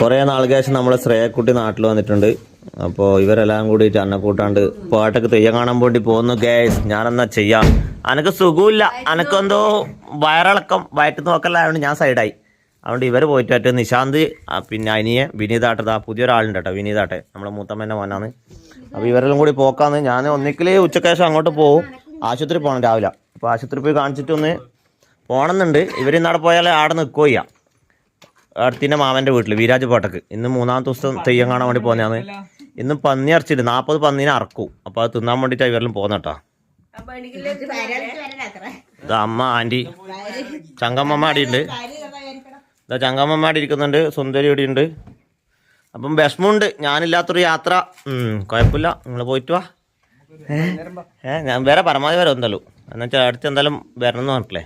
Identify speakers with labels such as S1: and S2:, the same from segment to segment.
S1: കുറേ ശേഷം നമ്മളെ ശ്രേയക്കുട്ടി നാട്ടിൽ വന്നിട്ടുണ്ട്. അപ്പോൾ ഇവരെല്ലാം കൂടിയിട്ട് അന്നെ കൂട്ടാണ്ട് പാട്ടൊക്കെ തെയ്യം കാണാൻ വേണ്ടി പോകുന്നു ഗേസ് ഞാനെന്നാ ചെയ്യാം? അനക്ക് സുഖമില്ല. അനക്കെന്തോ വയറിളക്കം. വയറ്റ് നോക്കലായതുകൊണ്ട് ഞാൻ സൈഡായി അതുകൊണ്ട് ഇവർ പോയിട്ട് പറ്റും നിശാന്ത് പിന്നെ അനിയെ വിനീതാട്ടത് ആ പുതിയൊരാളുണ്ട് കേട്ടോ വിനീതാട്ടെ. നമ്മളെ മൂത്തമ്മേന്റെ മോനാണ്. അപ്പോൾ ഇവരെല്ലാം കൂടി പോക്കാന്ന്. ഞാൻ ഒന്നിക്കൽ ഉച്ചക്കേശം അങ്ങോട്ട് പോകും ആശുപത്രി പോകണം രാവിലെ. അപ്പോൾ ആശുപത്രി പോയി കാണിച്ചിട്ടൊന്ന് പോകണമെന്നുണ്ട് ഇവരിന്നവിടെ പോയാലേ പോയാൽ ആടെ നിൽക്കുകയോ ചെയ്യാം അടുത്തിന്റെ മാമന്റെ വീട്ടിൽ വീരാജ് പാട്ടക്ക്. ഇന്ന് മൂന്നാം ദിവസം തെയ്യം കാണാൻ വേണ്ടി പോകുന്നതാണ് ഇന്ന് പന്നി അറച്ചിട്ട് നാൽപ്പത് പന്നീനെ അറക്കും. അപ്പോൾ അത് തിന്നാൻ വേണ്ടിയിട്ട് ഇവരെല്ലാം പോകുന്നട്ടാ അമ്മ ആന്റി. ചങ്കമ്മ അടിയുണ്ട് ഇതാ ചങ്കമ്മ അടി ഇരിക്കുന്നുണ്ട്. സുന്ദരി അടിയുണ്ട് അപ്പം വിഷമമുണ്ട്. ഞാനില്ലാത്തൊരു യാത്ര. കുഴപ്പമില്ല നിങ്ങൾ പോയിട്ട് വാ. ഏ? ഞാൻ വേറെ പരമാവധി വരെ എന്തായാലും എന്നുവെച്ചാൽ അടുത്ത് എന്തായാലും വരണം എന്ന് പറഞ്ഞിട്ടില്ലേ?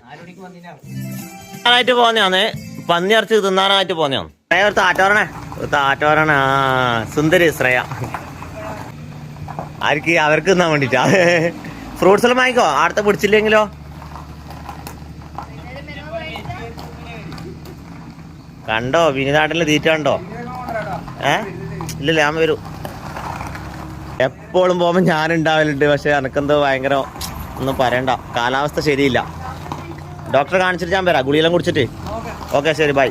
S1: ഞാനായിട്ട് പോന്നെയാന്ന് പന്നി തിന്നാനായിട്ട് പോന്നെയാണ് ശ്രേയ ഒരു താറ്ററണേ. ഒരു സുന്ദരി ശ്രേയ. ആർക്ക് അവർക്ക് തിന്നാൻ വേണ്ടിട്ടാ? ഫ്രൂട്ട്സ് എല്ലാം വാങ്ങിക്കോ? അടുത്ത പിടിച്ചില്ലെങ്കിലോ? കണ്ടോ? വിനിതാട്ടിലെ തീറ്റ കണ്ടോ? ഏ? ഇല്ലല്ല ഞാൻ വരൂ. എപ്പോഴും പോകുമ്പോൾ ഞാൻ ഉണ്ടാവലുണ്ട് പക്ഷെ എനക്കെന്തോ ഭയങ്കര ഒന്നും പറയണ്ട. കാലാവസ്ഥ ശരിയില്ല. ഡോക്ടറെ കാണിച്ചിട്ട് ഞാൻ വരാം. ഗുളിയെല്ലാം കുടിച്ചിട്ട്. ഓക്കെ. ശരി ബൈ.